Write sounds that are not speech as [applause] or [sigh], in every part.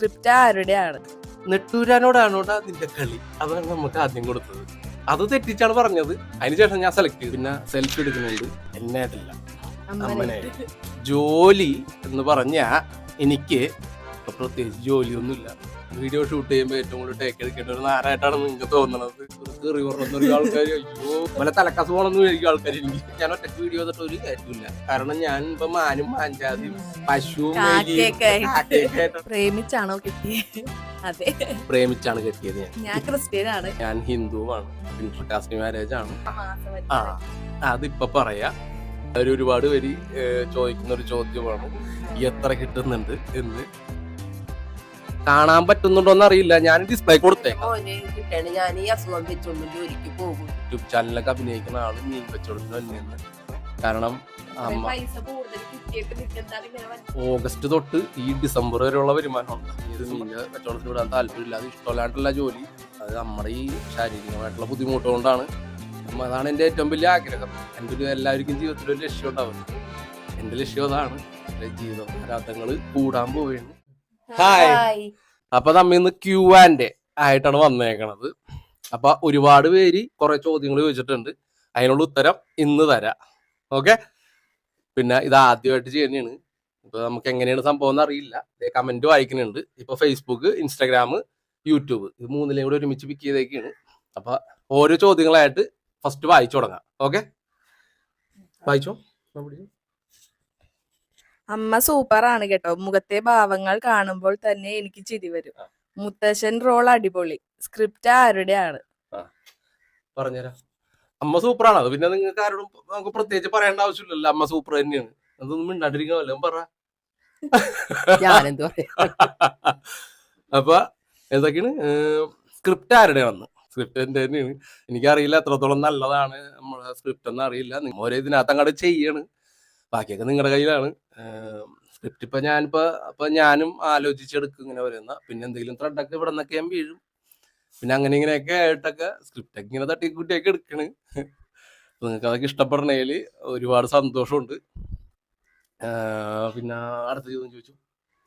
Script ആരുടെയാണ്? നെട്ടൂരാനോടാണോടാ നിന്റെ കളി. അതാണ് നമുക്ക് ആദ്യം കൊടുത്തത്. അത് തെറ്റിച്ചാണ് പറഞ്ഞത്. അതിനുശേഷം ഞാൻ സെലക്ട് ചെയ്തു. പിന്നെ സെൽഫി എടുക്കുന്നുണ്ട്. എന്നെ അതല്ല. അമ്മനെ. ജോലി എന്ന് പറഞ്ഞാ എനിക്ക് ഇപ്പൊ പ്രത്യേകിച്ച് ജോലിയൊന്നുമില്ല. വീഡിയോ ഷൂട്ട് ചെയ്യുമ്പോൾ ഏറ്റവും കൂടുതൽ ടേക്ക് എടുക്കേണ്ട ഒരു നാരായിട്ടാണ് നിങ്ങൾക്ക് തോന്നുന്നത് കയറി ഒരു ആൾക്കാർ അയ്യോ വല്ല തലക്കസ് പോകണമെന്ന് വിചാരിക്കും ആൾക്കാർ എനിക്ക് ഞാൻ ഒറ്റയ്ക്ക് വീഡിയോ ചെയ്തിട്ട് ഒരു കാര്യമില്ല കാരണം ഞാൻ ഇപ്പൊ മാനും മാഞ്ചാതിയും പശുവും. പ്രേമിച്ചാണോ കിട്ടിയത് അതെ. പ്രേമിച്ചാണ് കെട്ടിയത് ഞാൻ. ഞാൻ ക്രിസ്ത്യനാണ്. ഞാൻ ഹിന്ദുവാണ്. ഇന്റർകാസ്റ്റ് മാരേജ് ആണ്. ആ അതിപ്പോ പറയാ. അവർ ഒരുപാട് പേര് ചോദിക്കുന്ന ഒരു ചോദ്യമാണ്. എത്ര കിട്ടുന്നുണ്ട് എന്ന്. കാണാൻ പറ്റുന്നുണ്ടോന്ന് അറിയില്ല ഞാൻ ഡിസ്പ്ലേ കൊടുത്തേക്കാം. കിട്ടണ ഞാൻ ഈ അസുഖം വെച്ചോണ്ട് ജോലിക്ക് പോകും. യൂട്യൂബ് ചാനലൊക്കെ അഭിനയിക്കുന്ന ആൾ മീൻ വെച്ചോളൂ തന്നെയാണ് കാരണം അമ്മ ഓഗസ്റ്റ് തൊട്ട് ഈ ഡിസംബർ വരെയുള്ള വരുമാനമുണ്ട് മീൻ കച്ചവടത്തിന് വിടാൻ താല്പര്യമില്ല. അത് ഇഷ്ടമില്ലാണ്ടുള്ള ജോലി. അത് നമ്മുടെ ഈ ശാരീരികമായിട്ടുള്ള ബുദ്ധിമുട്ട് കൊണ്ടാണ് അതാണ് എന്റെ ഏറ്റവും വലിയ ആഗ്രഹം. എന്റെ ഒരു എല്ലാവർക്കും ജീവിതത്തിൽ ഒരു ലക്ഷ്യം ഉണ്ടാവും എന്റെ ലക്ഷ്യം അതാണ് ജീവിതം. രാത്രങ്ങൾ കൂടാൻ പോവുകയാണ്. ഹായ്. അപ്പൊ നമ്മ ഇന്ന് ക്യൂ ആൻഡ് ആയിട്ടാണ് വന്നേക്കണത്. അപ്പൊ ഒരുപാട് പേര് കുറെ ചോദ്യങ്ങൾ ചോദിച്ചിട്ടുണ്ട്. അതിനുള്ള ഉത്തരം ഇന്ന് തരാം. ഓക്കെ പിന്നെ ഇത് ആദ്യമായിട്ട് ചെയ്യുന്നതാണ്. ഇപ്പൊ നമുക്ക് എങ്ങനെയാണ് സംഭവം എന്ന് അറിയില്ല. കമന്റ് വായിക്കുന്നുണ്ട്. ഇപ്പൊ ഫേസ്ബുക്ക് ഇൻസ്റ്റാഗ്രാം യൂട്യൂബ് ഇത് മൂന്നിലേയും കൂടെ ഒരുമിച്ച് പിക്ക് ചെയ്തേക്കാണ്. അപ്പൊ ഓരോ ചോദ്യങ്ങളായിട്ട് ഫസ്റ്റ് വായിച്ചു തുടങ്ങാം. ഓക്കെ വായിച്ചോ? അമ്മ സൂപ്പറാണ് കേട്ടോ. മുഖത്തെ ഭാവങ്ങൾ കാണുമ്പോൾ തന്നെ എനിക്ക് ചിരി വരും. മുത്തശ്ശൻ റോൾ അടിപൊളി. സ്ക്രിപ്റ്റ് ആരുടെയാണ്? പറഞ്ഞുതരാം. അമ്മ സൂപ്പറാണ്. അത് പിന്നെ നിങ്ങൾക്ക് ആരോടും നമുക്ക് പ്രത്യേകിച്ച് പറയേണ്ട ആവശ്യമില്ലല്ലോ. അമ്മ സൂപ്പർ തന്നെയാണ്. അതൊന്നും മിണ്ടാണ്ടിരിക്കാമല്ലോ പറ. [laughs] അപ്പൊ എന്തൊക്കെയാണ്? സ്ക്രിപ്റ്റ് ആരുടെ വന്ന്? സ്ക്രിപ്റ്റ് എന്റെ തന്നെയാണ്. എനിക്കറിയില്ല. എത്രത്തോളം നല്ലതാണ് നമ്മളെ സ്ക്രിപ്റ്റ് ഒന്നും അറിയില്ല നിങ്ങൾ ഒരേ ഇതിനകത്ത് അങ്ങോട്ട് ചെയ്യാണ്. ബാക്കിയൊക്കെ നിങ്ങളുടെ കയ്യിലാണ്. സ്ക്രിപ്റ്റ് ഇപ്പൊ ഞാനിപ്പോ അപ്പൊ ഞാനും ആലോചിച്ചെടുക്കും ഇങ്ങനെ വരുന്ന പിന്നെ എന്തെങ്കിലും ത്രെഡൊക്കെ ഇവിടെ നിന്നൊക്കെ ഞാൻ വീഴും. പിന്നെ അങ്ങനെ ഇങ്ങനെയൊക്കെ ആയിട്ടൊക്കെ സ്ക്രിപ്റ്റ് ഒക്കെ ഇങ്ങനെ തട്ടിക്കൂട്ടിയൊക്കെ എടുക്കണ്. നിങ്ങൾക്ക് അതൊക്കെ ഇഷ്ടപ്പെടണേൽ ഒരുപാട് സന്തോഷമുണ്ട്. പിന്നെ അടുത്ത ചോദ്യം ചോദിച്ചു?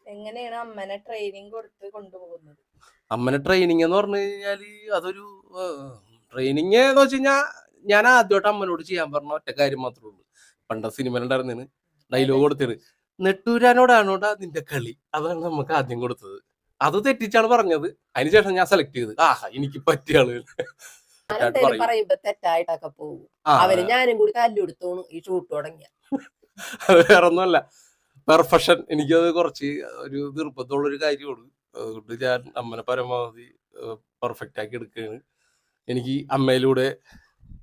എങ്ങനെയാണ് അമ്മനെ ട്രെയിനിങ് കൊടുത്ത് കൊണ്ടുപോകുന്നത്? അമ്മനെ ട്രെയിനിങ് എന്ന് പറഞ്ഞു കഴിഞ്ഞാൽ അതൊരു ട്രെയിനിങ് എന്ന് വെച്ച് കഴിഞ്ഞാൽ ഞാൻ ആദ്യമായിട്ട് അമ്മനോട് ചെയ്യാൻ പറഞ്ഞ ഒറ്റ കാര്യം മാത്രമേ ഉള്ളൂ. പണ്ട സിനിമയിലുണ്ടായിരുന്നതിന് ഡയലോഗ് കൊടുത്തത് നെട്ടൂരാനോടാണോടാ നിന്റെ കളി? അതാണ് നമുക്ക് ആദ്യം കൊടുത്തത്. അത് തെറ്റിച്ചാണ് പറഞ്ഞത്. അതിനുശേഷം ഞാൻ സെലക്ട് ചെയ്ത്. ആഹാ എനിക്ക് പറ്റിയ ആൾ. ഞാൻ എന്തേലും പറയുമ്പോ തെറ്റായിട്ടൊക്കെ പോകും. അവർ ഞാനും കൂടി ഈ ഷൂട്ട് തുടങ്ങിയ. [laughs] അത് വേറെ ഒന്നുമല്ല പെർഫെക്ഷൻ എനിക്കത് കുറച്ച് ഒരു നിർബന്ധമുള്ള ഒരു കാര്യമാണ്. അതുകൊണ്ട് ഞാൻ അമ്മനെ പരമാവധി പെർഫെക്റ്റ് ആക്കി എടുക്കുകയാണ്. എനിക്ക് അമ്മയിലൂടെ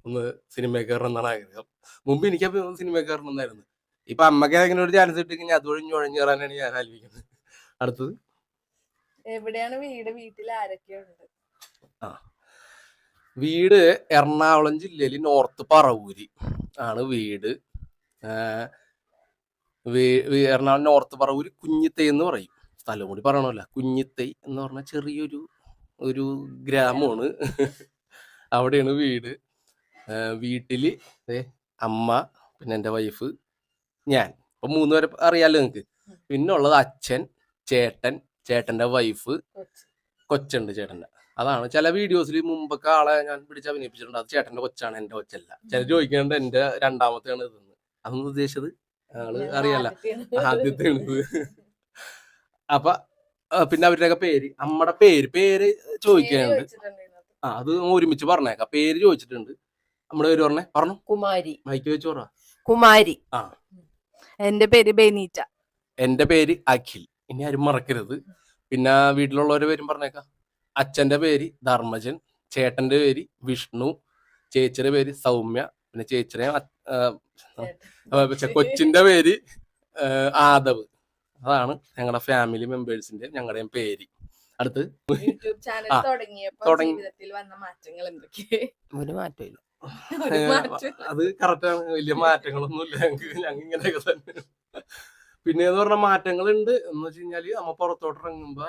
ഒന്ന് സിനിമയൊക്കെ കയറണം എന്നാണ് ആഗ്രഹം. മുമ്പ് എനിക്ക് അപ്പോൾ സിനിമയൊക്കെ കയറണം എന്നായിരുന്നു ഇപ്പൊ അമ്മയ്ക്ക് ഏതെങ്കിലും ഒരു ചാൻസ് കിട്ടിക്കഴിഞ്ഞാൽ അതുവഴി ഒഴിഞ്ഞു കയറാനാണ് ഞാൻ ആലോചിക്കുന്നത്. അടുത്തത്? എവിടെയാണ് വീട്? വീട്ടിൽ ആരൊക്കെയുണ്ട് വീട് എറണാകുളം ജില്ലയിൽ നോർത്ത് പറവൂരി ആണ് വീട്. എറണാകുളം നോർത്ത് പറവൂര് കുഞ്ഞിത്തൈ എന്ന് പറയും. സ്ഥലം കൂടി പറയണമല്ല. കുഞ്ഞിത്തൈ എന്ന് പറഞ്ഞ ചെറിയൊരു ഒരു ഗ്രാമമാണ്. അവിടെയാണ് വീട്. വീട്ടിൽ അമ്മ പിന്നെ എന്റെ വൈഫ് ഞാൻ. അപ്പൊ മൂന്ന് പേരെ അറിയാലോ നിങ്ങക്ക്? പിന്നെ ഉള്ളത് അച്ഛൻ ചേട്ടൻ ചേട്ടന്റെ വൈഫ് കൊച്ചുണ്ട് ചേട്ടന്റെ അതാണ്. ചില വീഡിയോസിൽ മുമ്പൊക്കെ ആളെ ഞാൻ പിടിച്ച അഭിനയിപ്പിച്ചിട്ടുണ്ട്. അത് ചേട്ടന്റെ കൊച്ചാണ് എന്റെ കൊച്ചല്ല. ചില ചോദിക്കുന്നുണ്ട് എന്റെ രണ്ടാമത്തെയാണ് ഇതെന്ന് അതൊന്നും ഉദ്ദേശിച്ചത് ആൾ അറിയാല ആദ്യത്തെ അപ്പൊ പിന്നെ അവരുടെയൊക്കെ പേര്. അമ്മയുടെ പേര് പേര് ചോദിക്കാനുണ്ട് ആ അത് ഒരുമിച്ച് പറഞ്ഞേക്കാം. പേര് ചോദിച്ചിട്ടുണ്ട്. നമ്മുടെ പേര് പറഞ്ഞേ? പറഞ്ഞു. കുമാരി. മൈക്ക് വെച്ച് പറ കുമാരി. എന്റെ പേര് ബെനീറ്റ. എന്റെ പേര് അഖിൽ. ഇനി ആരും മറക്കരുത്. പിന്നെ വീട്ടിലുള്ളവരെ പേരും പറഞ്ഞേക്കാം. അച്ഛന്റെ പേര് ധർമ്മജൻ. ചേട്ടന്റെ പേര് വിഷ്ണു. ചേച്ചിയുടെ പേര് സൗമ്യ. പിന്നെ ചേച്ചിയുടെ ആ, ആ, കൊച്ചിന്റെ പേര് ആ, ആദവ്. അതാണ് ഞങ്ങളുടെ ഫാമിലി മെമ്പേഴ്സിന്റെ ഞങ്ങളുടെ പേര്. അടുത്ത് യൂട്യൂബ് ചാനൽ തുടങ്ങിയപ്പോൾ ജീവിതത്തിൽ വന്ന മാറ്റങ്ങൾ എന്തൊക്കെ? ഒരു മാറ്റമില്ല [laughs] അത് കറക്റ്റാണ് വലിയ മാറ്റങ്ങളൊന്നും ഇല്ല ഞങ്ങൾക്ക് ഞങ്ങൾ ഇങ്ങനെയൊക്കെ തന്നെ പിന്നെ എന്ന് പറഞ്ഞ മാറ്റങ്ങൾ ഉണ്ട് എന്ന് വെച്ച് കഴിഞ്ഞാൽ നമ്മ പുറത്തോട്ട് ഇറങ്ങുമ്പോ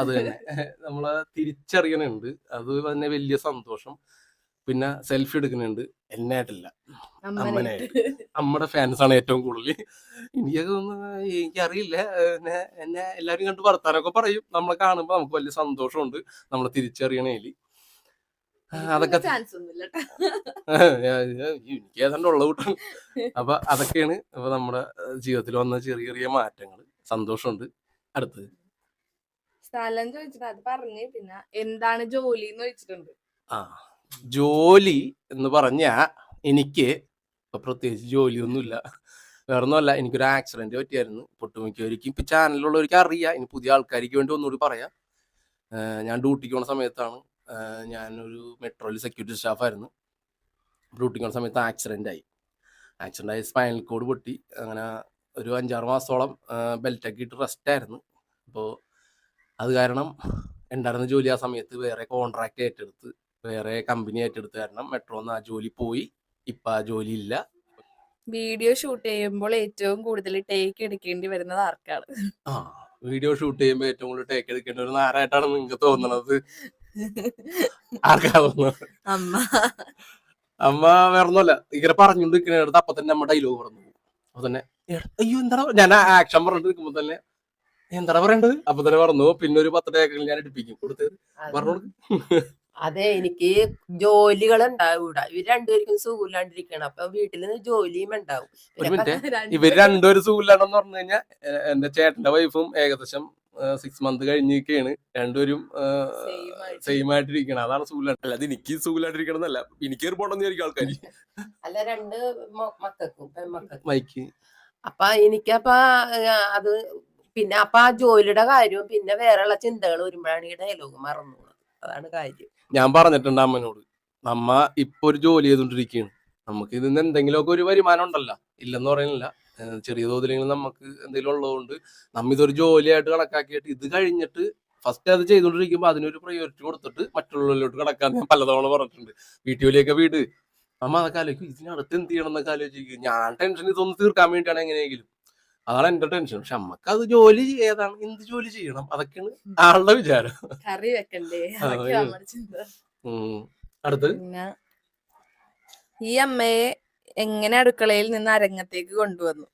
അത് തന്നെ. [laughs] നമ്മളെ തിരിച്ചറിയണുണ്ട്. അത് തന്നെ വലിയ സന്തോഷം. പിന്നെ സെൽഫി എടുക്കുന്നുണ്ട് എന്നായിട്ടില്ല അമ്മനെ. അമ്മനായിട്ട് നമ്മുടെ ഫാൻസ് ആണ് ഏറ്റവും കൂടുതൽ. എനിക്കൊക്കെ ഒന്ന് എനിക്കറിയില്ല. എന്നെ എന്നെ എല്ലാവരും കണ്ട് വർത്താനൊക്കെ പറയും. നമ്മളെ കാണുമ്പോൾ നമുക്ക് വലിയ സന്തോഷമുണ്ട്. നമ്മളെ തിരിച്ചറിയണേൽ. അതൊക്കെ എനിക്ക് ഏതാണ്ട് ഉള്ള കൂട്ടാണ് അപ്പൊ അതൊക്കെയാണ് അപ്പൊ നമ്മുടെ ജീവിതത്തിൽ വന്ന ചെറിയ ചെറിയ മാറ്റങ്ങൾ സന്തോഷമുണ്ട്. അടുത്തത്. സ്ഥലം ചോദിച്ചിട്ട് അത് പറഞ്ഞ്. പിന്നെ എന്താണ് ജോലി എന്ന് ചോദിച്ചിട്ടുണ്ട്. ആ ജോലി എന്ന് പറഞ്ഞാ എനിക്ക് ഇപ്പൊ പ്രത്യേകിച്ച് ജോലിയൊന്നുമില്ല. വേറൊന്നുമല്ല എനിക്കൊരു ആക്സിഡന്റ് പറ്റിയായിരുന്നു. പൊട്ടുമിക്കവർക്കും ഇപ്പൊ ചാനലിലുള്ളവർക്ക് അറിയാം. ഇനി പുതിയ ആൾക്കാർക്ക് വേണ്ടി ഒന്നുകൂടി പറയാം. ഞാൻ ഡ്യൂട്ടിക്ക് പോണ സമയത്താണ് ഞാനൊരു മെട്രോയിൽ സെക്യൂരിറ്റി സ്റ്റാഫായിരുന്നു ഡ്യൂട്ടിക്ക് പോണ സമയത്ത് ആക്സിഡന്റ് ആയി. ആക്സിഡന്റ് ആയി സ്പൈനൽ കോഡ് പൊട്ടി. അങ്ങനെ ഒരു അഞ്ചാറ് മാസത്തോളം ബെൽറ്റൊക്കെ ഇട്ട് റെസ്റ്റ് ആയിരുന്നു. അപ്പോൾ അത് കാരണം ഉണ്ടായിരുന്ന ജോലി ആ സമയത്ത് വേറെ കോൺട്രാക്റ്റ് ഏറ്റെടുത്ത് വേറെ കമ്പനി ഏറ്റെടുത്ത് കാരണം മെട്രോന്ന് ആ ജോലി പോയി. ഇപ്പം ആ ജോലി ഇല്ല. വീഡിയോ ഷൂട്ട് ചെയ്യുമ്പോൾ ഏറ്റവും കൂടുതൽ ടേക്ക് എടുക്കേണ്ടി വരുന്നത് ആർക്കാണ്? ആ വീഡിയോ ഷൂട്ട് ചെയ്യുമ്പോൾ ഏറ്റവും കൂടുതൽ ടേക്ക് എടുക്കേണ്ടി ഒരു ആരായിട്ടാണ് നിങ്ങൾക്ക് തോന്നുന്നത് ആർക്കാ തോന്നുന്നത് അമ്മ. അമ്മ വേറൊന്നുമല്ല. ഇങ്ങനെ പറഞ്ഞുകൊണ്ടിരിക്കുന്നിടത്ത് അപ്പൊ തന്നെ നമ്മുടെ ഡയലോഗ് പറഞ്ഞു. അപ്പൊ തന്നെ അയ്യോ എന്താ ഞാൻ ആക്ഷൻ പറഞ്ഞിട്ട് നിൽക്കുമ്പോ തന്നെ എന്താ പറയണ്ടത്? അപ്പൊ തന്നെ പറഞ്ഞു പിന്നെ ഒരു പത്ത് ടേക്കുകൾ ഞാൻ എടുപ്പിക്കും. കൊടുത്ത് പറഞ്ഞു അതെ എനിക്ക് ജോലികൾ ഉണ്ടാവും ഇവിടെ ഇവർ രണ്ടുപേർക്കും സുഖമില്ലാണ്ടിരിക്കണം അപ്പൊ വീട്ടിൽ നിന്ന് ജോലിയും ഉണ്ടാവും. ഇവർ രണ്ടുപേരും സുഖമില്ലാണ്ടെന്ന് പറഞ്ഞു കഴിഞ്ഞാൽ എന്റെ ചേട്ടന്റെ വൈഫും ഏകദേശം സിക്സ് മന്ത് കഴിഞ്ഞിരിക്കുകയാണ് രണ്ടുപേരും. സെയിം ആയിട്ടിരിക്കണം. അതാണ് സുഖമില്ലാണ്ട്. അല്ലാതെ എനിക്ക് സുഖമില്ലാണ്ടിരിക്കണം എന്നല്ല എനിക്ക് ഏർപ്പോണ്ടെന്ന് വിചാരിക്കും ആൾക്കാർ അല്ല രണ്ട് മക്കൾക്കും മൈക്ക്. അപ്പൊ എനിക്കപ്പ അത് പിന്നെ അപ്പൊ ആ ജോലിയുടെ കാര്യവും പിന്നെ വേറെയുള്ള ചിന്തകൾ വരുമ്പോഴാണ് ഈ ഡയലോഗ് മറന്നു അതാണ് കാര്യം. ഞാൻ പറഞ്ഞിട്ടുണ്ട് അമ്മനോട്. നമ്മ ഇപ്പൊ ഒരു ജോലി ചെയ്തോണ്ടിരിക്കുകയാണ് നമുക്ക് ഇതിന്ന് എന്തെങ്കിലുമൊക്കെ ഒരു വരുമാനം ഉണ്ടല്ലോ. ഇല്ലെന്ന് പറയുന്നില്ല. ചെറിയ തോതിലെങ്കിലും നമുക്ക് എന്തെങ്കിലും ഉള്ളതുകൊണ്ട് നമ്മ ഇതൊരു ജോലിയായിട്ട് കണക്കാക്കിയിട്ട് ഇത് കഴിഞ്ഞിട്ട് ഫസ്റ്റ് അത് ചെയ്തുകൊണ്ടിരിക്കുമ്പോൾ അതിനൊരു പ്രയോറിറ്റി കൊടുത്തിട്ട് മറ്റുള്ളവരിലോട്ട് കടക്കാൻ ഞാൻ പലതവണ പറഞ്ഞിട്ടുണ്ട്. വീട്ടു ജോലിയൊക്കെ വീട്. അമ്മ അതൊക്കെ ആലോചിക്കും. ഇതിനടുത്ത് എന്ത് ചെയ്യണം എന്നൊക്കെ ആലോചിക്കും. ഞാൻ ടെൻഷൻ ഇതൊന്ന് തീർക്കാൻ വേണ്ടിയാണ് എങ്ങനെയെങ്കിലും. അതാണ് എന്റെ ടെൻഷൻ പക്ഷെ അമ്മയ്ക്ക് അത് ജോലി ഏതാണ്? എന്ത് ജോലി ചെയ്യണം? അതൊക്കെയാണ് ആളുടെ വിചാരം. കറി വെക്കണ്ടേ? അടുത്ത് ഈ അമ്മയെ എങ്ങനെ അടുക്കളയിൽ നിന്ന് അരങ്ങത്തേക്ക് കൊണ്ടുവന്നു?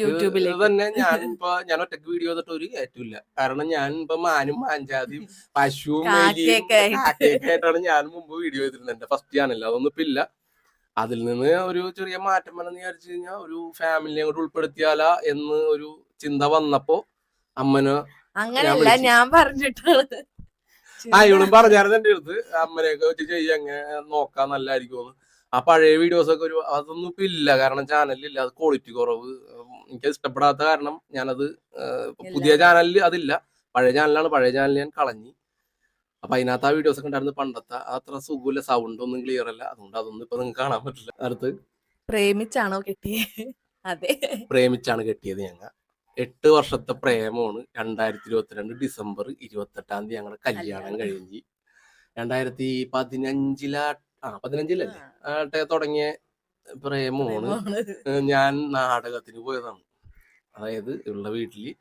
യൂട്യൂബിലേക്ക്. തന്നെ ഞാൻ ഇപ്പൊ ഞാൻ ഒറ്റയ്ക്ക് വീഡിയോ ചെയ്തിട്ട് ഒരു കയറ്റില്ല കാരണം ഞാൻ ഇപ്പൊ മാനും മാഞ്ചാതിയും പശുവും ആയിട്ടാണ് ഞാൻ മുമ്പ് വീഡിയോ ചെയ്തിരുന്നത്. എന്റെ ഫസ്റ്റ് ചാനൽ അതൊന്നും ഇപ്പൊ ഇല്ല. അതിൽ നിന്ന് ഒരു ചെറിയ മാറ്റം വന്നെന്ന് വിചാരിച്ചു കഴിഞ്ഞാൽ ഒരു ഫാമിലിയെ കൂടെ ഉൾപ്പെടുത്തിയാല എന്ന് ഒരു ചിന്ത വന്നപ്പോ അമ്മന് അങ്ങനെയല്ല. ഞാൻ പറഞ്ഞിട്ടാണ് ആ ഇവളും പറഞ്ഞായിരുന്നു എന്റെ അടുത്ത് അമ്മനെയൊക്കെ വെച്ച് ചെയ്യാൻ നോക്കാൻ നല്ലതായിരിക്കും ആ പഴയ വീഡിയോസ് ഒക്കെ ഒരു അതൊന്നും ഇപ്പൊ ഇല്ല. കാരണം ചാനലില്ല അത് ക്വാളിറ്റി കുറവ്. എനിക്ക് ഇഷ്ടപ്പെടാത്ത കാരണം ഞാനത് പുതിയ. ചാനലിൽ അതില്ല. പഴയ ചാനലാണ് പഴയ ചാനൽ ഞാൻ കളഞ്ഞു. അപ്പൊ അതിനകത്ത് ആ വീഡിയോസ് ഒക്കെ ഉണ്ടായിരുന്നു പണ്ടത്തെ. അത്ര സുഖമില്ല. സൗണ്ട് ഒന്നും ക്ലിയർ അല്ല. അതുകൊണ്ട് അതൊന്നും ഇപ്പൊ നിങ്ങൾക്ക് കാണാൻ പറ്റില്ല. അടുത്ത് പ്രേമിച്ചാണോ കെട്ടിയത് അതെ. പ്രേമിച്ചാണ് കെട്ടിയത് ഞങ്ങൾ എട്ട് വർഷത്തെ പ്രേമമാണ്. രണ്ടായിരത്തി ഇരുപത്തിരണ്ട് ഡിസംബർ ഇരുപത്തെട്ടാം തീയതി ഞങ്ങളുടെ കല്യാണം കല്യാണം. കഴിഞ്ഞ്. രണ്ടായിരത്തി പതിനഞ്ചിലാ ആ പതിനഞ്ചിലല്ലേ? ആട്ടെ തുടങ്ങിയ പ്രേമമാണ്. ഞാൻ നാടകത്തിന് പോയതാണ്. അതായത് ഉള്ള വീട്ടിൽ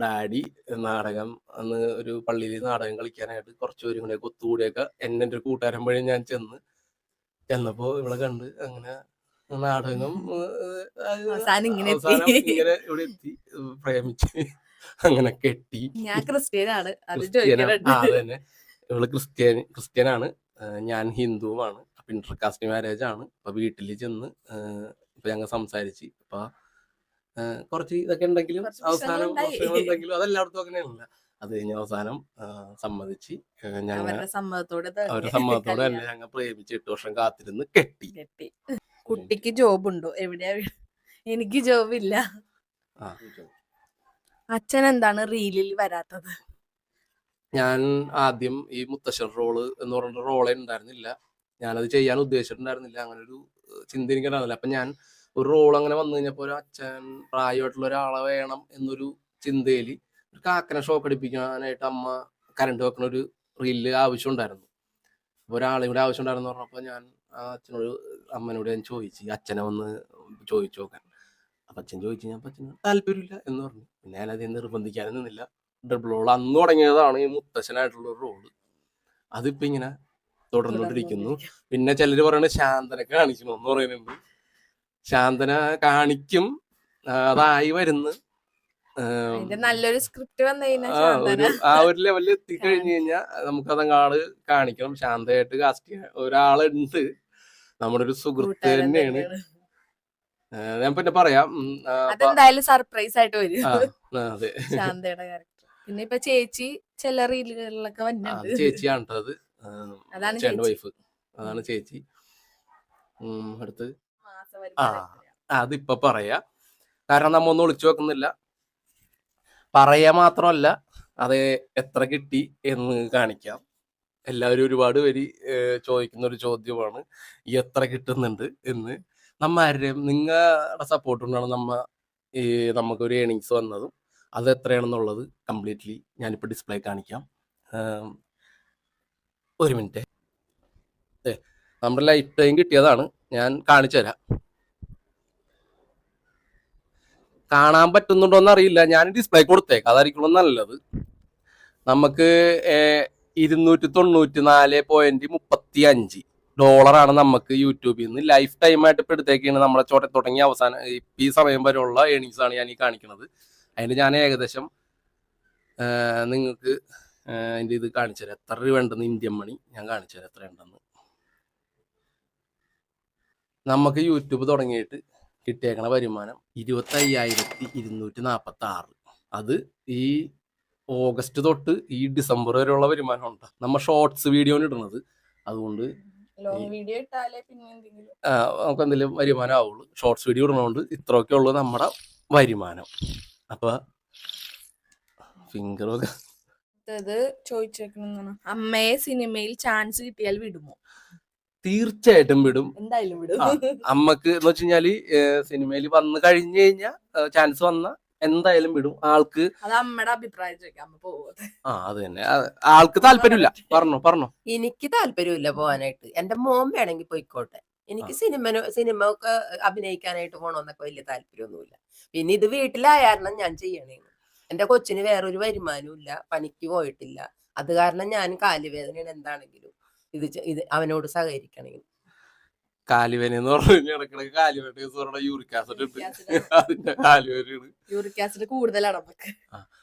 ഡാഡി നാടകം അന്ന് ഒരു പള്ളിയിൽ നാടകം കളിക്കാനായിട്ട് കുറച്ച് പേരും കൂടെ ഒത്തുകൂടിയൊക്കെ എന്നെ എന്റെ ഒരു കൂട്ടുകാരൻ വഴി ഞാൻ ചെന്ന് ചെന്നപ്പോ ഇവിടെ കണ്ട് അങ്ങനെ നാടകം അവസാനം ഇങ്ങനെ ഇവിടെ എത്തി പ്രേമിച്ച് അങ്ങനെ കെട്ടി. ഞാൻ ക്രിസ്ത്യനാണ്. അത് ക്രിസ്ത്യനാ- തന്നെ. ഇവൾ ക്രിസ്ത്യൻ ക്രിസ്ത്യനാണ്. ഞാൻ ഹിന്ദുവുമാണ്. അപ്പം ഇന്റർകാസ്റ്റ് മാരേജ് ആണ്. അപ്പം വീട്ടിൽ ചെന്ന് ഇപ്പം ഞങ്ങൾ സംസാരിച്ച്. അപ്പം കുറച്ച് ഇതൊക്കെ ഉണ്ടെങ്കിലും അവസാനം ഉണ്ടെങ്കിലും അതെല്ലായിടത്തും അങ്ങനെയല്ല. അത് കഴിഞ്ഞ് അവസാനം സമ്മതിച്ച് ഞങ്ങൾ അവരുടെ സമ്മതത്തോടെ തന്നെ അവരുടെ സമ്മതത്തോടെ തന്നെ ഞങ്ങൾ പ്രേമിച്ച് എട്ട് വർഷം കാത്തിരുന്ന് കെട്ടി. കെട്ടി. കുട്ടിക്ക് ജോബ് ഉണ്ടോ എവിടെയാ? എനിക്ക് ജോബ് ഇല്ല അച്ഛൻ എന്താണ് റീലിൽ വരാത്തത്? ഞാൻ ആദ്യം ഈ മുത്തശ്ശൻ റോൾ എന്ന് പറഞ്ഞ റോളേ ഉണ്ടായിരുന്നില്ല. ഞാനത് ചെയ്യാൻ ഉദ്ദേശിച്ചിട്ടുണ്ടായിരുന്നില്ല. അങ്ങനെ ഒരു ചിന്ത എനിക്കുണ്ടായിരുന്നില്ല അപ്പൊ ഞാൻ ഒരു റോൾ അങ്ങനെ വന്നു കഴിഞ്ഞപ്പോ ഒരു അച്ഛൻ പ്രായമായിട്ടുള്ള ഒരാളെ വേണം എന്നൊരു ചിന്തയിൽ ഒരു കാക്കനെ ഷോക്ക് അടിപ്പിക്കാനായിട്ട് അമ്മ കരണ്ട് വെക്കണ ഒരു റീൽ ആവശ്യം ഉണ്ടായിരുന്നു. അപ്പൊ ഒരാളെ കൂടെ ആവശ്യം ഉണ്ടായിരുന്നു പറഞ്ഞപ്പോ ഞാൻ അച്ഛനോട് അമ്മനോട് ഞാൻ ചോദിച്ചു. അച്ഛനെ ഒന്ന് ചോദിച്ചു നോക്കാൻ. അപ്പൊ അച്ഛൻ ചോദിച്ചു. ഞാൻ അച്ഛന് താല്പര്യമില്ല എന്ന് പറഞ്ഞു. പിന്നെ ഞാനത് നിർബന്ധിക്കാനും നിന്നില്ല. ഡബിൾ റോൾ അന്ന് തുടങ്ങിയതാണ് ഈ മുത്തശ്ശനായിട്ടുള്ള ഒരു റോൾ അതിപ്പോ ഇങ്ങനെ തുടർന്നുകൊണ്ടിരിക്കുന്നു പിന്നെ ചിലര് പറയണത് ശാന്തനെ കാണിക്കണം എന്ന് പറയുന്നുണ്ട് ശാന്തന കാണിക്കും. അതായി വരുന്നു. നല്ലൊരു സ്ക്രിപ്റ്റ് ആ ഒരു ലെവലിൽ ആ ഒരു ലെവലിൽ എത്തിക്കഴിഞ്ഞു കഴിഞ്ഞാൽ നമുക്ക് അതങ്ങാൾ കാണിക്കണം. ശാന്തയായിട്ട് കാസ്റ്റ് ചെയ്യാൻ ഒരാളുണ്ട്. നമ്മുടെ ഒരു സുഹൃത്ത് തന്നെയാണ്. ഞാൻ പിന്നെ പറയാം. അതെന്തായാലും സർപ്രൈസ് ആയിട്ട് വരും. അതെ. ശാന്തയുടെ ക്യാരക്ടർ പിന്നെ ഇപ്പൊ ചേച്ചി ചില റീലുകളിലൊക്കെ വന്നിട്ടുണ്ട് ചേച്ചിയാണ് അത് അതാണ് ചേച്ചി. വൈഫ് അതാണ് ചേച്ചി. അടുത്ത്. ആ. അതിപ്പ പറയാ. കാരണം നമ്മ ഒന്നും ഒളിച്ചു വെക്കുന്നില്ല. പറയാ മാത്രമല്ല അത് എത്ര കിട്ടി എന്ന് കാണിക്കാം. എല്ലാവരും ഒരുപാട് പേര് ചോദിക്കുന്ന ഒരു ചോദ്യമാണ് ഈ എത്ര കിട്ടുന്നുണ്ട്? എന്ന്. നമ്മ ആരുടെയും നിങ്ങളുടെ സപ്പോർട്ട് കൊണ്ടാണ് നമ്മ ഈ നമുക്കൊരു ഏണിങ്സ് വന്നതും. അത് എത്രയാണെന്നുള്ളത് കംപ്ലീറ്റ്ലി ഞാനിപ്പോൾ ഡിസ്പ്ലേ കാണിക്കാം. ഒരു മിനിറ്റ്. ഏ നമ്മുടെ ലൈഫ് ടൈം കിട്ടിയതാണ്. ഞാൻ കാണിച്ചു തരാം. കാണാൻ പറ്റുന്നുണ്ടോന്ന് അറിയില്ല ഞാൻ ഡിസ്പ്ലേ കൊടുത്തേക്കാം. അതായിരിക്കണം നല്ലത്. നമുക്ക് ഇരുന്നൂറ്റി തൊണ്ണൂറ്റി നാല് പോയിന്റ് മുപ്പത്തി അഞ്ച് ഡോളറാണ് നമുക്ക് യൂട്യൂബിൽ നിന്ന് ലൈഫ് ടൈം ആയിട്ട് ഇപ്പൊ എടുത്തേക്കാണ് നമ്മളെ ചോട്ടെ തുടങ്ങിയ അവസാനം ഈ സമയം വരെയുള്ള ഏണിങ്സ് ആണ് ഞാൻ ഈ കാണിക്കുന്നത് അതിന് ഞാൻ ഏകദേശം നിങ്ങൾക്ക് അതിന്റെ ഇത് കാണിച്ചു തരാം. എത്ര രൂപ ഉണ്ടെന്ന് ഇന്ത്യൻ മണി ഞാൻ കാണിച്ചു തരാം എത്ര ഉണ്ടെന്ന്. നമുക്ക് യൂട്യൂബ് തുടങ്ങിയിട്ട് കിട്ടിയേക്കണ വരുമാനം ഇരുപത്തി അയ്യായിരത്തി ഇരുന്നൂറ്റി നാൽപ്പത്തി ആറ് അത് ഈ ഓഗസ്റ്റ് തൊട്ട് ഈ ഡിസംബർ വരെയുള്ള വരുമാനം ഉണ്ട്? നമ്മൾ ഷോർട്സ് വീഡിയോന് ഇടുന്നത്. അതുകൊണ്ട് വീഡിയോ നമുക്ക് എന്തെങ്കിലും. വരുമാനം ആവുള്ളൂ. ഷോർട്സ് വീഡിയോ ഇടുന്നതുകൊണ്ട് ഇത്രയൊക്കെ ഉള്ളൂ നമ്മുടെ വരുമാനം. അപ്പൊ ഫിംഗറൊക്കെ ചോദിച്ചേക്കണം അമ്മയെ സിനിമയിൽ ചാൻസ് കിട്ടിയാൽ വിടുമോ? തീർച്ചയായിട്ടും വിടും. എന്തായാലും വിടും. അമ്മയ്ക്ക് എന്ന് വെച്ച് കഴിഞ്ഞാൽ സിനിമയിൽ വന്ന് കഴിഞ്ഞു കഴിഞ്ഞാൽ ചാൻസ് വന്ന എന്തായാലും വിടും. ആൾക്ക് അത് അമ്മയുടെ അഭിപ്രായം ആ അത് തന്നെ. ആൾക്ക് താല്പര്യമില്ല. പറഞ്ഞോ പറഞ്ഞോ. എനിക്ക് താല്പര്യമില്ല പോവാനായിട്ട്. എന്റെ മോൻ വേണമെങ്കിൽ പോയിക്കോട്ടെ. എനിക്ക് സിനിമ സിനിമ ഒക്കെ അഭിനയിക്കാനായിട്ട് പോകണമെന്നൊക്കെ വലിയ താല്പര്യമൊന്നുമില്ല പിന്നെ ഇത് വീട്ടിലായാരണം ഞാൻ ചെയ്യണേ എന്റെ കൊച്ചിന് വേറൊരു വരുമാനവും ഇല്ല പണിക്ക് പോയിട്ടില്ല. അത് കാരണം ഞാൻ കാലുവേദനയാണ് എന്താണെങ്കിലും ഇത് ഇത് അവനോട് സഹകരിക്കണേ കാലുവേന എന്ന് പറഞ്ഞു ഇടക്കിടക്ക് കാലുവേന പറഞ്ഞ യൂറിക് ആസിഡ് ഉണ്ട് [laughs] അതിന്റെ കാലുവേനയാണ് യൂറിക് ആസിഡ് കൂടുതലാണ് നമുക്ക്.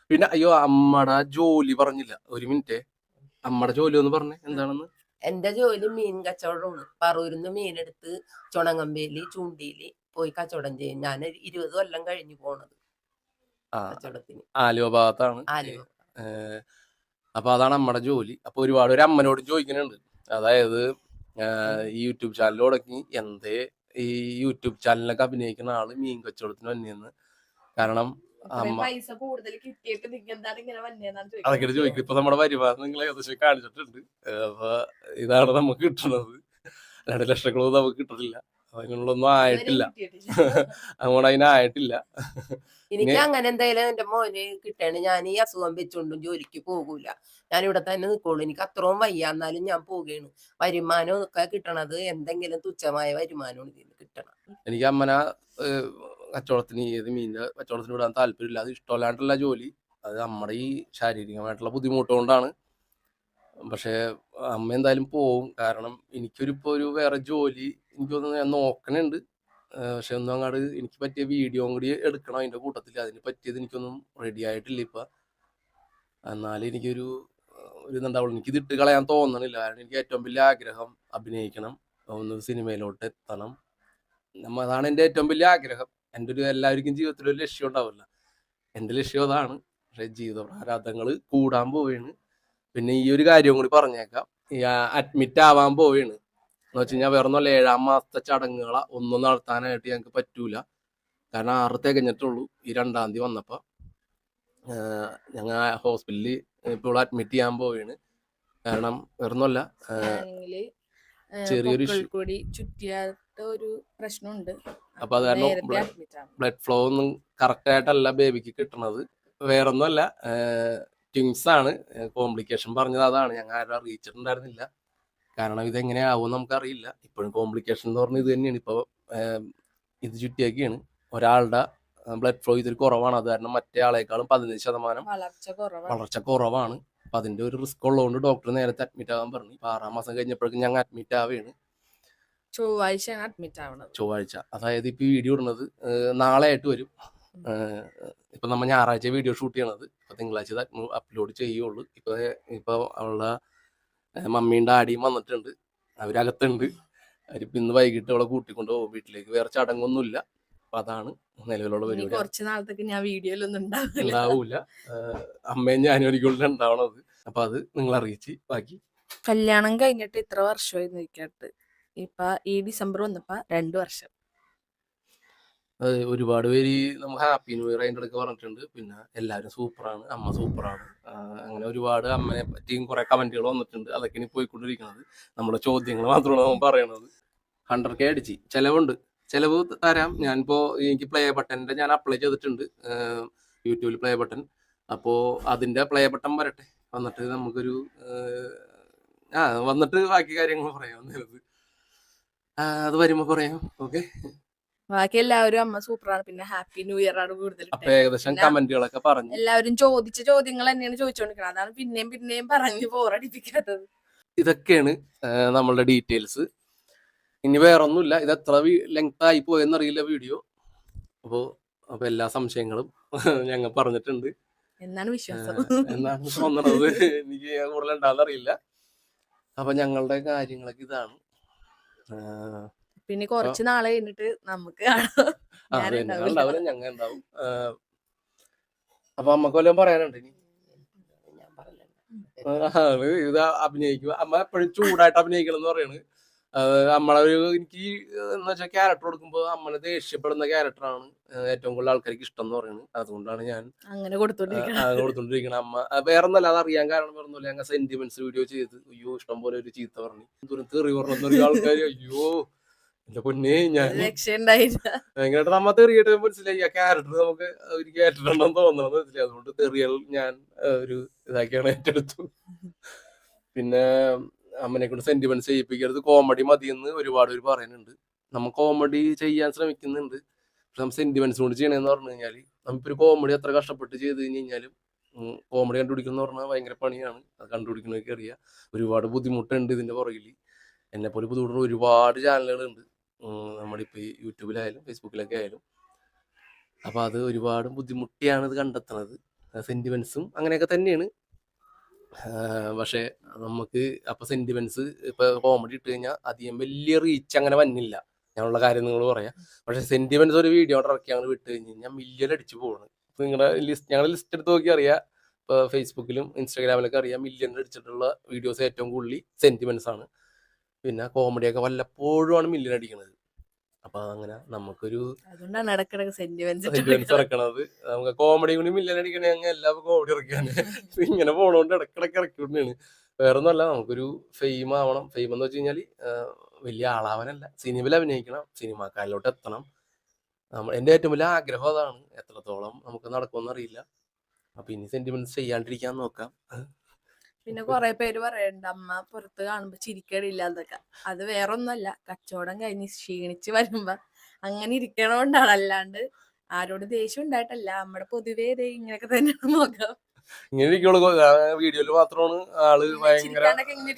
പിന്നെ അയ്യോ അമ്മടെ ജോലി പറഞ്ഞില്ല. ഒരു മിനിറ്റ്. അമ്മടെ ജോലി ഒന്ന് പറഞ്ഞേ. എന്താണെന്ന്? എന്റെ ജോലി മീൻ കച്ചവടമാണ് പറൂരിന്ന് മീനെടുത്ത് ചുണങ്ങമ്പേലി ചൂണ്ടിയിൽ പോയി കച്ചവടം ചെയ്യും. ഞാൻ ഇരുപത് കൊല്ലം കഴിഞ്ഞു പോണത് കച്ചവടത്തിന്. ആലുവ ഭാഗത്താണ്. ആലുവ അപ്പൊ അതാണ് നമ്മുടെ ജോലി. അപ്പൊ ഒരുപാട് ഒരു അമ്മനോട് ചോദിക്കുന്നുണ്ട് അതായത് ഈ യൂട്യൂബ് ചാനൽ തുടങ്ങി എന്തേ ഈ യൂട്യൂബ് ചാനലിലൊക്കെ അഭിനയിക്കുന്ന ആൾ മീൻ കച്ചവടത്തിന് വന്നെന്ന്. കാരണം പൈസ കൂടുതൽ കിട്ടിയിട്ട് നിങ്ങൾക്ക് എന്താണ് ഇങ്ങനെ വന്നേന്നാണ് അതൊക്കെ ചോദിക്കും. ഇപ്പൊ നമ്മുടെ വരുമാനം നിങ്ങൾ ഏകദേശം കാണിച്ചിട്ടുണ്ട്. അപ്പൊ ഇതാണ് നമുക്ക് കിട്ടുന്നത്. രണ്ട് ലക്ഷങ്ങളൊന്നും നമുക്ക് കിട്ടുന്നില്ല. അങ്ങനെയുള്ളൊന്നും ആയിട്ടില്ല. അതുകൊണ്ട് അതിനായിട്ടില്ല [laughs] എനിക്ക് അങ്ങനെ എന്തായാലും എന്റെ മോന് കിട്ടണേ ഞാൻ ഈ അസുഖം വെച്ചുകൊണ്ടും ജോലിക്ക് പോകൂല. ഞാൻ ഇവിടെ തന്നെ നിൽക്കുള്ളൂ എനിക്ക് അത്രയും വയ്യ. എന്നാലും ഞാൻ പോവുകയാണ് വരുമാനം ഒക്കെ കിട്ടണത് എന്തെങ്കിലും തുച്ഛമായ വരുമാനമാണ് ഇതിന് കിട്ടണം എനിക്ക് അമ്മന കച്ചവടത്തിന് ഏത് മീനിന്റെ കച്ചവടത്തിന് വിടാൻ താല്പര്യമില്ല. അത് ഇഷ്ടമല്ലാണ്ടുള്ള ജോലി. അത് നമ്മുടെ ഈ ശാരീരികമായിട്ടുള്ള ബുദ്ധിമുട്ട് കൊണ്ടാണ് പക്ഷെ അമ്മ എന്തായാലും പോവും. കാരണം എനിക്കൊരു ഇപ്പോൾ ഒരു വേറെ ജോലി എനിക്കൊന്ന് ഞാൻ നോക്കണുണ്ട്. പക്ഷെ ഒന്നും അങ്ങോട്ട് എനിക്ക് പറ്റിയ വീഡിയോ കൂടി എടുക്കണം അതിന്റെ കൂട്ടത്തിൽ അതിന് പറ്റിയത് എനിക്കൊന്നും റെഡി ആയിട്ടില്ല ഇപ്പൊ. എന്നാലും എനിക്കൊരു ഒരു ഇതുണ്ടാവുള്ളൂ എനിക്ക് ഇതിട്ട് കളയാൻ തോന്നണില്ല. കാരണം എനിക്ക് ഏറ്റവും വലിയ ആഗ്രഹം അഭിനയിക്കണം. ഒന്ന് സിനിമയിലോട്ട് എത്തണം അതാണ് എന്റെ ഏറ്റവും വലിയ ആഗ്രഹം. എന്റെ ഒരു എല്ലാവർക്കും ജീവിതത്തിൽ ഒരു ലക്ഷ്യം ഉണ്ടാവില്ല എന്റെ ലക്ഷ്യം അതാണ്. പക്ഷെ ജീവിത കൂടാൻ പോവുകയാണ് പിന്നെ ഈ ഒരു കാര്യവും കൂടി പറഞ്ഞേക്കാം. ഈ അഡ്മിറ്റ് ആവാൻ പോവുകയാണ് എന്ന് വെച്ച് കഴിഞ്ഞാൽ വേറെ ഒന്നുമല്ല ഏഴാം മാസത്തെ ചടങ്ങുകള ഒന്നും നടത്താനായിട്ട് ഞങ്ങൾക്ക് പറ്റൂല. കാരണം ആറ് തികഞ്ഞിട്ടുള്ളൂ ഈ രണ്ടാം തീയതി വന്നപ്പോൾ ഞങ്ങൾ ഹോസ്പിറ്റലിൽ ഇപ്പോൾ അഡ്മിറ്റ് ചെയ്യാൻ പോവുകയാണ് കാരണം വേറെ ഒന്നുമല്ല ചെറിയൊരു ഇഷ്യൂ. കൂടി ചുറ്റിയാത്ത ഒരു പ്രശ്നമുണ്ട്. അപ്പൊ അത് കാരണം ബ്ലഡ് ഫ്ലോ ഒന്നും കറക്റ്റ് ആയിട്ടല്ല ബേബിക്ക് കിട്ടണത്. വേറൊന്നുമല്ല ട്വിങ്സ് ആണ്. കോംപ്ലിക്കേഷൻ പറഞ്ഞത് അതാണ്. ഞങ്ങൾ ആരും അറിയിച്ചിട്ടുണ്ടായിരുന്നില്ല. കാരണം ഇത് എങ്ങനെയാവും നമുക്കറിയില്ല. ഇപ്പോഴും കോംപ്ലിക്കേഷൻ എന്ന് പറഞ്ഞ ഇത് തന്നെയാണ്. ഇപ്പോൾ ഇത് ചുറ്റിയാക്കിയാണ്. ഒരാളുടെ ബ്ലഡ് ഫ്ലോ ഇതിൽ കുറവാണ്. അത് കാരണം മറ്റേ ആളെക്കാളും പതിനഞ്ച് ശതമാനം വളർച്ച കുറവാണ്. വളർച്ച കുറവാണ്. അപ്പൊ അതിന്റെ ഒരു റിസ്ക് ഉള്ളതുകൊണ്ട് ഡോക്ടർ നേരത്തെ അഡ്മിറ്റ് ആവാൻ പറഞ്ഞു. ഇപ്പൊ ആറാം മാസം കഴിഞ്ഞപ്പോഴേക്കും ഞങ്ങൾ അഡ്മിറ്റ് ആവുകയാണ്. ചൊവ്വാഴ്ചയാണ് അഡ്മിറ്റ് ആവുന്നത് ചൊവ്വാഴ്ച. അതായത് ഇപ്പൊ ഈ വീഡിയോ ഇടുന്നത് നാളെ ആയിട്ട് വരും. ഇപ്പൊ നമ്മൾ ഞായറാഴ്ച വീഡിയോ ഷൂട്ട് ചെയ്യണത്. ഇപ്പൊ തിങ്കളാഴ്ച അപ്ലോഡ് ചെയ്യുള്ളൂ. ഇപ്പൊ ഇപ്പൊ അവളുടെ മമ്മിയും മമ്മീന്റെ ആടിയും വന്നിട്ടുണ്ട്. അവരകത്തുണ്ട്. അവരിപ്പോ ഇന്ന് വൈകിട്ട് അവളെ കൂട്ടിക്കൊണ്ട് പോകും. വീട്ടിലേക്ക് വേറെ ചടങ്ങൊന്നുമില്ല. അപ്പൊ അതാണ് നിലവിലുള്ള പരിപാടി. കുറച്ച് നാളത്തേക്ക് ഞാൻ വീഡിയോയിലൊന്നും ഉണ്ടാവില്ല. അമ്മയും ഞാനും ഒരിക്കലും ഉണ്ടാവണത്. അപ്പൊ അത് നിങ്ങൾ അറിയിച്ച് ബാക്കി. കല്യാണം കഴിഞ്ഞിട്ട് ഇത്ര വർഷമായി നിൽക്കട്ട് ഇപ്പൊ ഈ ഡിസംബർ വന്നപ്പോ രണ്ടു വർഷം. അതെ ഒരുപാട് പേര് നമുക്ക് ഹാപ്പി ന്യൂ ഇയർ അതിന്റെ ഇടയ്ക്ക് പറഞ്ഞിട്ടുണ്ട്. പിന്നെ എല്ലാവരും സൂപ്പറാണ് അമ്മ സൂപ്പറാണ്. അങ്ങനെ ഒരുപാട് അമ്മയെ പറ്റിയും കുറെ കമന്റുകൾ വന്നിട്ടുണ്ട്. അതൊക്കെ ഇനി പോയിക്കൊണ്ടിരിക്കുന്നത് നമ്മുടെ ചോദ്യങ്ങൾ മാത്രമാണ് പറയണത്. ഹൺഡ്രഡ് കെ അടിച്ച്. ചിലവുണ്ട്. ചിലവ് തരാം. ഞാനിപ്പോ എനിക്ക് പ്ലേ ബട്ടന്റെ ഞാൻ അപ്ലൈ ചെയ്തിട്ടുണ്ട്. യൂട്യൂബിൽ പ്ലേ ബട്ടൺ അപ്പോ അതിന്റെ പ്ലേ ബട്ടൺ വരട്ടെ. വന്നിട്ട് നമുക്കൊരു ആ വന്നിട്ട് ബാക്കി കാര്യങ്ങൾ പറയാം. എന്നുള്ളത് അത് വരുമ്പോ പറയാം. ഓക്കെ ബാക്കി എല്ലാവരും അമ്മ സൂപ്പറാണ്. പിന്നെ ഹാപ്പി ന്യൂ ഇയർ ആണ് കൂടുതൽ അപ്പൊ ഏകദേശം കമന്റുകളൊക്കെ പറഞ്ഞു. എല്ലാവരും ചോദിച്ച ചോദ്യങ്ങൾ തന്നെയാണ് ചോദിച്ചോണ്ടിരിക്കുന്നത് അതാണ് പിന്നെയും പിന്നെയും പറഞ്ഞു പോറടിപ്പിക്കാത്തത് ഇതൊക്കെയാണ് നമ്മളുടെ ഡീറ്റെയിൽസ് ഇനി വേറൊന്നുമില്ല. ഇത് എത്ര ലെങ്ത് ആയി പോയെന്നറിയില്ല വീഡിയോ. അപ്പോൾ അപ്പൊ എല്ലാ സംശയങ്ങളും ഞങ്ങൾ പറഞ്ഞിട്ടുണ്ട്. എന്നാണ് വിശ്വാസം? എന്നാണ് തോന്നണത്. എനിക്ക് കൂടുതൽ ഉണ്ടാവുന്നറിയില്ല അപ്പൊ ഞങ്ങളുടെ കാര്യങ്ങളൊക്കെ ഇതാണ്. പിന്നെ കുറച്ച് നാളെ കഴിഞ്ഞിട്ട് നമുക്ക് കാണാം. ഞങ്ങൾ ഉണ്ടാവും. അപ്പൊ അമ്മയ്ക്ക് വല്ലതും പറയാനുണ്ട് ഇനി. ഇത് അഭിനയിക്കുക അമ്മ എപ്പോഴും ചൂടായിട്ട് അഭിനയിക്കണം എന്ന് പറയണ്. നമ്മളെ ഒരു എനിക്ക് എന്ന് വെച്ചാൽ ക്യാരക്ടർ കൊടുക്കുമ്പോൾ അമ്മനെ ദേഷ്യപ്പെടുന്ന ക്യാരക്ടറാണ് ഏറ്റവും കൂടുതൽ ആൾക്കാർക്ക് ഇഷ്ടം എന്ന് പറയുന്നത്. അതുകൊണ്ടാണ് ഞാൻ അങ്ങനെ കൊടുത്തോണ്ടിരിക്കുന്നത് അമ്മ വേറെ ഒന്നല്ല അത് അറിയാൻ കാരണം പറഞ്ഞില്ല ഞങ്ങൾ സെന്റിമെന്റ്സ് വീഡിയോ ചെയ്ത് അയ്യോ ഇഷ്ടം പോലെ ഒരു ചീത്ത പറഞ്ഞു. ദൂരം തെറി പറഞ്ഞു ആൾക്കാർ അയ്യോ എന്റെ പൊന്നെ ഞാൻ ഭയങ്കരമായിട്ട് നമ്മ തെറിയിട്ട് മനസ്സിലായി. ആ ക്യാരക്ടർ നമുക്ക് ഒരു ക്യാരക്ടർ ഉണ്ടെന്ന് തോന്നണം മനസ്സിലായി. അതുകൊണ്ട് തെറിയൽ ഞാൻ ഒരു ഇതാക്കിയാണ് ഏറ്റെടുത്തു. പിന്നെ അമ്മനെ കൊണ്ട് സെന്റിമെന്റ് ചെയ്യിപ്പിക്കരുത്. കോമഡി മതിയെന്ന് ഒരുപാട് പേര് പറയുന്നുണ്ട്. നമ്മ കോമഡി ചെയ്യാൻ ശ്രമിക്കുന്നുണ്ട്. നമ്മൾ സെന്റിമെന്റ്സ് കൊണ്ട് ചെയ്യണമെന്ന് പറഞ്ഞു കഴിഞ്ഞാൽ നമുക്കൊരു കോമഡി എത്ര കഷ്ടപ്പെട്ട് ചെയ്ത് കഴിഞ്ഞ് കഴിഞ്ഞാലും കോമഡി കണ്ടുപിടിക്കുന്ന പറഞ്ഞാൽ ഭയങ്കര പണിയാണ്. അത് കണ്ടുപിടിക്കണമൊക്കെ അറിയാം. ഒരുപാട് ബുദ്ധിമുട്ടുണ്ട് ഇതിന്റെ പുറകിൽ എന്നെ പോലെ ബുദ്ധിമുട്ടുള്ള ഒരുപാട് ചാനലുകളുണ്ട്. നമ്മളിപ്പോ ഈ യൂട്യൂബിലായാലും ഫേസ്ബുക്കിലൊക്കെ ആയാലും. അപ്പോൾ അത് ഒരുപാട് ബുദ്ധിമുട്ടിയാണ് ഇത് കണ്ടെത്തുന്നത്. സെന്റിമെന്റ്സും അങ്ങനെയൊക്കെ തന്നെയാണ്. പക്ഷേ നമുക്ക് അപ്പോൾ സെന്റിമെന്റ്സ് ഇപ്പോൾ കോമഡി ഇട്ട് കഴിഞ്ഞാൽ അധികം വലിയ റീച്ച് അങ്ങനെ വന്നില്ല. ഞാനുള്ള കാര്യം നിങ്ങൾ പറയാം. പക്ഷെ സെന്റിമെന്റ്സ് ഒരു വീഡിയോ ഇറക്കി ഞങ്ങൾ വിട്ട് കഴിഞ്ഞ് കഴിഞ്ഞാൽ മില്യൺ അടിച്ചു പോകണം ഇപ്പോൾ നിങ്ങളുടെ ലിസ്റ്റ് ഞങ്ങളുടെ ലിസ്റ്റ് എടുത്ത് നോക്കി അറിയാം. ഇപ്പോൾ ഫേസ്ബുക്കിലും ഇൻസ്റ്റാഗ്രാമിലൊക്കെ അറിയാം മില്യൺ അടിച്ചിട്ടുള്ള വീഡിയോസ് ഏറ്റവും കൂടുതൽ സെന്റിമെന്റ്സ് ആണ്. പിന്നെ കോമഡിയൊക്കെ വല്ലപ്പോഴുമാണ് മില്യൺ അടിക്കുന്നത് അപ്പൊ അങ്ങനെ നമുക്കൊരു അതുകൊണ്ടാണ് ഇടക്കിടക്ക് സെന്റിമെന്റ്സ് സെന്റിമെന്റ്സ് ഇറക്കണത് നമുക്ക് കോമഡി കൂടി അങ്ങനെ അടിക്കണേ എല്ലാ കോമഡി ഇറക്കാണ് [laughs] ഇങ്ങനെ പോണോണ്ട് ഇടക്കിടക്ക് ഇറക്കിക്കൊണ്ടാണ് വേറെ ഒന്നല്ല നമുക്കൊരു ഫെയിം ആവണം. ഫെയിം എന്ന് വെച്ച് കഴിഞ്ഞാൽ വലിയ ആളാവാനല്ല. സിനിമയിൽ അഭിനയിക്കണം. സിനിമാക്കാരിലോട്ട് എത്തണം. നമ്മൾ എന്റെ ഏറ്റവും വലിയ ആഗ്രഹം അതാണ്. എത്രത്തോളം നമുക്ക് നടക്കുമെന്ന് അറിയില്ല. അപ്പൊ ഇനി സെന്റിമെന്റ്സ് ചെയ്യാണ്ടിരിക്കാൻ നോക്കാം. പിന്നെ കൊറേ പേര് പറയണ്ട അമ്മ പുറത്ത് കാണുമ്പോ ചിരിക്കടില്ല എന്നൊക്കെ. അത് വേറൊന്നല്ല കച്ചവടം കഴിഞ്ഞ് ക്ഷീണിച്ച് വരുമ്പോ അങ്ങനെ ഇരിക്കണോണ്ടാണ്. അല്ലാണ്ട് ആരോട് ദേഷ്യം ഉണ്ടായിട്ടല്ല. നമ്മുടെ പൊതുവേ ഇങ്ങനെയൊക്കെ തന്നെയാണ് മുഖം. ഇങ്ങനെ ഇരിക്കുള്ളൂ വീഡിയോയിൽ മാത്രമാണ് ആൾ ഭയങ്കര.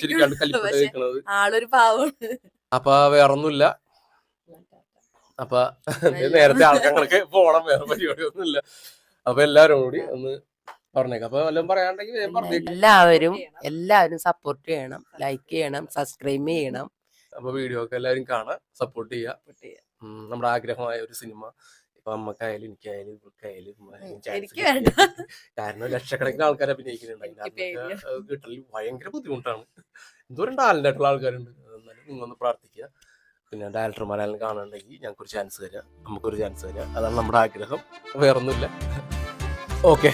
ചിരിക്കാണ്ട് നിൽക്കുന്നത് ആളൊരു പാവമാണ്. അപ്പൊ വേറൊന്നുമില്ല. അപ്പൊ നേരത്തെ ആൾക്കാർക്ക് പോണം വേറെ പരിപാടിയൊന്നുമില്ല. അപ്പൊ എല്ലാരും കൂടി ഒന്ന് പറഞ്ഞേക്കാം. അപ്പൊ വല്ലതും പറയാണ്ടെങ്കിൽ പറഞ്ഞേക്കാം. എല്ലാവരും എല്ലാവരും സപ്പോർട്ട് ചെയ്യണം ലൈക്ക് ചെയ്യണം. സബ്സ്ക്രൈബ് ചെയ്യണം. അപ്പൊ വീഡിയോ ഒക്കെ എല്ലാവരും കാണാം സപ്പോർട്ട് ചെയ്യാം നമ്മുടെ ആഗ്രഹമായ ഒരു സിനിമ ഇപ്പൊ അമ്മക്കായാലും എനിക്കായാലും ഇവർക്കായാലും ആരെങ്കിലും എനിക്ക് വേണ്ട. [laughs] കാരണം ലക്ഷക്കണക്കിന് ആൾക്കാരെ അഭിനയിക്കുന്നുണ്ട്. എനിക്ക് അതിനകത്തൊക്കെ, അത് കിട്ടൽ ഭയങ്കര ബുദ്ധിമുട്ടാണ്. എന്തോരം ടാലന്റായിട്ടുള്ള ആൾക്കാരുണ്ട്. എന്നാലും നിങ്ങളൊന്ന് പ്രാർത്ഥിക്കുക. പിന്നെ ഡയറക്ടർമാരെല്ലാം കാണുന്നുണ്ടെങ്കിൽ ഞങ്ങൾക്കൊരു ചാൻസ് തരാം. നമുക്കൊരു ചാൻസ് തരാം. അതാണ് നമ്മുടെ ആഗ്രഹം. വേറൊന്നുമില്ല. [laughs] ഓക്കെ